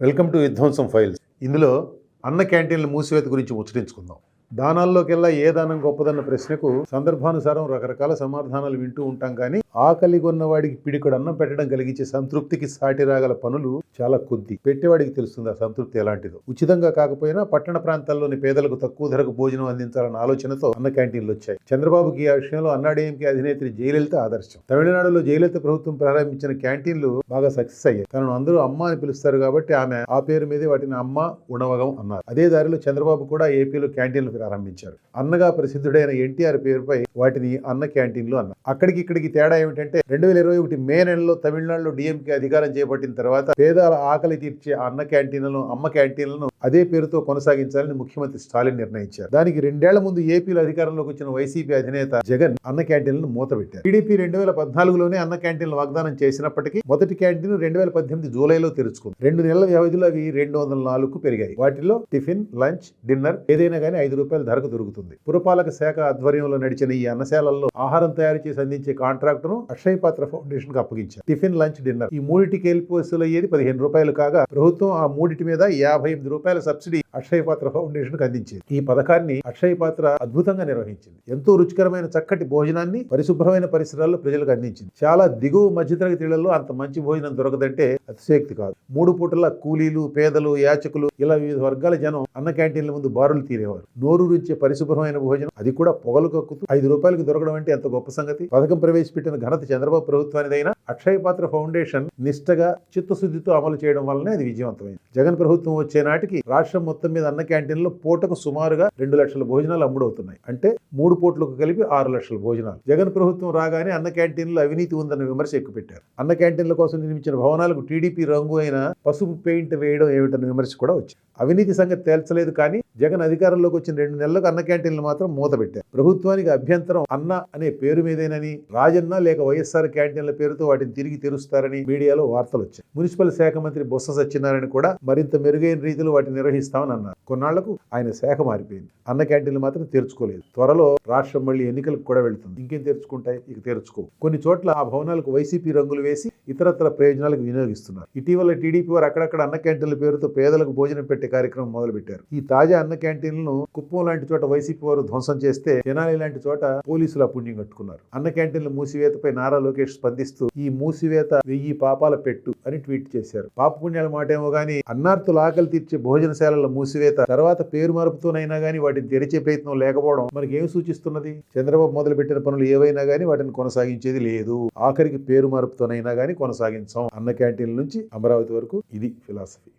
Welcome to విధ్వంసం files. ఇందులో అన్న క్యాంటీన్ల మూసివేత గురించి ముచ్చటించుకుందాం. దానాల్లోకెల్లా ఏ దానం గొప్పదన్న ప్రశ్నకు సందర్భానుసారం రకరకాల సమాధానాలు వింటూ ఉంటాం కానీ ఆకలిగొన్నవాడికి పిడికడు అన్నం పెట్టడం కలిగించే సంతృప్తికి సాటి రాగల పనులు చాలా కొద్ది. పెట్టేవాడికి తెలుస్తుంది ఆ సంతృప్తి ఎలాంటిదో. ఉచితంగా కాకపోయినా పట్టణ ప్రాంతాల్లోని పేదలకు తక్కువ ధరకు భోజనం అందించాలన్న ఆలోచనతో అన్న క్యాంటీన్లు వచ్చాయి. చంద్రబాబుకి ఆ విషయంలో అన్నాడీఎంకే అధినేత్రి జయలలిత ఆదర్శం. తమిళనాడులో జయలలిత ప్రభుత్వం ప్రారంభించిన క్యాంటీన్లు బాగా సక్సెస్ అయ్యాయి. తనను అందరూ అమ్మ అని పిలుస్తారు కాబట్టి ఆమె ఆ పేరు మీదే వాటిని అమ్మ ఉణవగం అన్నారు. అదే దారిలో చంద్రబాబు కూడా ఏపీలో క్యాంటీన్లు ప్రారంభించారు. అన్నగా ప్రసిద్ధుడైన ఎన్టీఆర్ పేరుపై వాటిని అన్న క్యాంటీన్లు అన్నారు. అక్కడికి ఇక్కడికి తేడా ఏమిటంటే రెండు వేల ఇరవై ఒకటి మే నెలలో తమిళనాడులో డిఎంకే అధికారం చేపట్టిన తర్వాత పేదల ఆకలి తీర్చే అన్న క్యాంటీన్లను అమ్మ క్యాంటీన్లను అదే పేరుతో కొనసాగించాలని ముఖ్యమంత్రి స్టాలిన్ నిర్ణయించారు. దానికి రెండేళ్ళ ముందు ఏపీలో అధికారంలోకి వచ్చిన వైసీపీ అధినేత జగన్ అన్న క్యాంటీన్లను మూతపెట్టారు. టీడీపీ రెండు వేల పద్నాలుగులోనే అన్న క్యాంటీన్లు వాగ్దానం చేసినప్పటికీ మొదటి క్యాంటీన్ రెండు వేల పద్దెనిమిది జూలైలో తెరుచుకుంది. రెండు నెలల వ్యవధిలో అవి రెండు వందల నాలుగు పెరిగాయి. వాటిలో టిఫిన్ లంచ్ డిన్నర్ ఏదైనా కానీ ఐదు రూపాయల ధరకు దొరుకుతుంది. పురపాలక శాఖ ఆధ్వర్యంలో నడిచిన ఈ అన్నశాలల్లో ఆహారం తయారు చేసి అందించే కాంట్రాక్టును అక్షయ పాత్ర ఫౌండేషన్కు అప్పగించారు. టిఫిన్ లంచ్ డిన్నర్ ఈ మూడింటికి వెళ్ళి అయ్యేది పదిహేను రూపాయలు కాగా ప్రభుత్వం ఆ మూడింటి మీద యాభై ఎనిమిది రూపాయలు సబ్సిడీ అక్షయ పాత్ర ఫౌండేషన్కు అందించింది. ఈ పథకాన్ని అక్షయ పాత్ర అద్భుతంగా నిర్వహించింది. ఎంతో రుచికరమైన చక్కటి భోజనాన్ని పరిశుభ్రమైన పరిసరాల్లో ప్రజలకు అందించింది. చాలా దిగువ మధ్యతరగతి ఇళ్ళలో అంత మంచి భోజనం దొరకదంటే అతిశయోక్తి కాదు. మూడు పూటల కూలీలు పేదలు యాచకులు ఇలా వివిధ వర్గాల జనం అన్న క్యాంటీన్ల ముందు బారులు తీరేవారు. నోరు రుచే పరిశుభ్రమైన భోజనం అది కూడా పొగలు కక్కుతూ ఐదు రూపాయలకు దొరకడం అంటే ఎంత గొప్ప సంగతి? పథకం ప్రవేశపెట్టిన ఘనత చంద్రబాబు ప్రభుత్వానిదైనా అక్షయ పాత్ర ఫౌండేషన్ నిష్టగా చిత్తశుద్ధితో అమలు చేయడం వల్లనే అది విజయవంతమైంది. జగన్ ప్రభుత్వం వచ్చే నాటికి రాష్ట్రం మొత్తం మీద అన్న క్యాంటీన్లో పూటకు సుమారుగా రెండు లక్షల భోజనాలు అమ్ముడవుతున్నాయి. అంటే మూడు పూట్లకు కలిపి ఆరు లక్షల భోజనాలు. జగన్ ప్రభుత్వం రాగానే అన్న క్యాంటీన్లో అవినీతి ఉందన్న విమర్శ ఎక్కుపెట్టారు. అన్న క్యాంటీన్ల కోసం నిర్మించిన భవనాలకు టీడీపీ రంగు అయిన పసుపు పెయింట్ వేయడం ఏమిటన్న విమర్శ కూడా వచ్చింది. అవినీతి సంగతి తేల్చలేదు కానీ జగన్ అధికారంలోకి వచ్చిన రెండు నెలలకు అన్న క్యాంటీన్లు మాత్రం మూత పెట్టారు. ప్రభుత్వానికి అభ్యంతరం అన్న అనే పేరు మీదేనని రాజన్న లేక వైఎస్ఆర్ క్యాంటీన్ల పేరుతో వాటిని తిరిగి తెరుస్తారని మీడియాలో వార్తలు వచ్చాయి. మున్సిపల్ శాఖ మంత్రి బొత్స సత్యనారాయణ కూడా మరింత మెరుగైన రీతిలో వాటిని నిర్వహిస్తామని అన్నారు. కొన్నాళ్ళకు ఆయన శాఖ మారిపోయింది. అన్న క్యాంటీన్లు మాత్రం తెరుచుకోలేదు. త్వరలో రాష్ట్రం మళ్ళీ ఎన్నికలకు కూడా వెళుతుంది. ఇంకేం తెరుచుకుంటాయి? ఇక తెరుచుకో కొన్ని చోట్ల ఆ భవనాలకు వైసీపీ రంగులు వేసి ఇతరత్ర ప్రయోజనాలకు వినియోగిస్తున్నారు. ఇటీవల టీడీపీ వారు అక్కడక్కడ అన్న క్యాంటీన్ల పేరుతో పేదలకు భోజనం పెట్టే కార్యక్రమం మొదలుపెట్టారు. ఈ తాజా అన్న క్యాంటీన్లను కుప్పం లాంటి చోట వైసీపీ వారు ధ్వంసం చేస్తే తెనాలి లాంటి చోట పోలీసులు అపుణ్యం పుణ్యం కట్టుకున్నారు. అన్న క్యాంటీన్ల మూసివేతపై నారా లోకేష్ స్పందిస్తూ ఈ మూసివేత వెయ్యి పాపాల పెట్టు అని ట్వీట్ చేశారు. పాప పుణ్యాల మాట ఏమో గానీ ఆకలి తీర్చే భోజనశాలల మూసివేత తర్వాత పేరు మార్పుతోనైనా గానీ వాటిని తెరిచే ప్రయత్నం లేకపోవడం మనకి ఏమి సూచిస్తున్నది? చంద్రబాబు మొదలుపెట్టిన పనులు ఏవైనా గానీ వాటిని కొనసాగించేది లేదు. ఆఖరికి పేరు మార్పుతోనైనా గానీ కొనసాగించాం. అన్న క్యాంటీన్ల నుంచి అమరావతి వరకు ఇది ఫిలాసఫీ.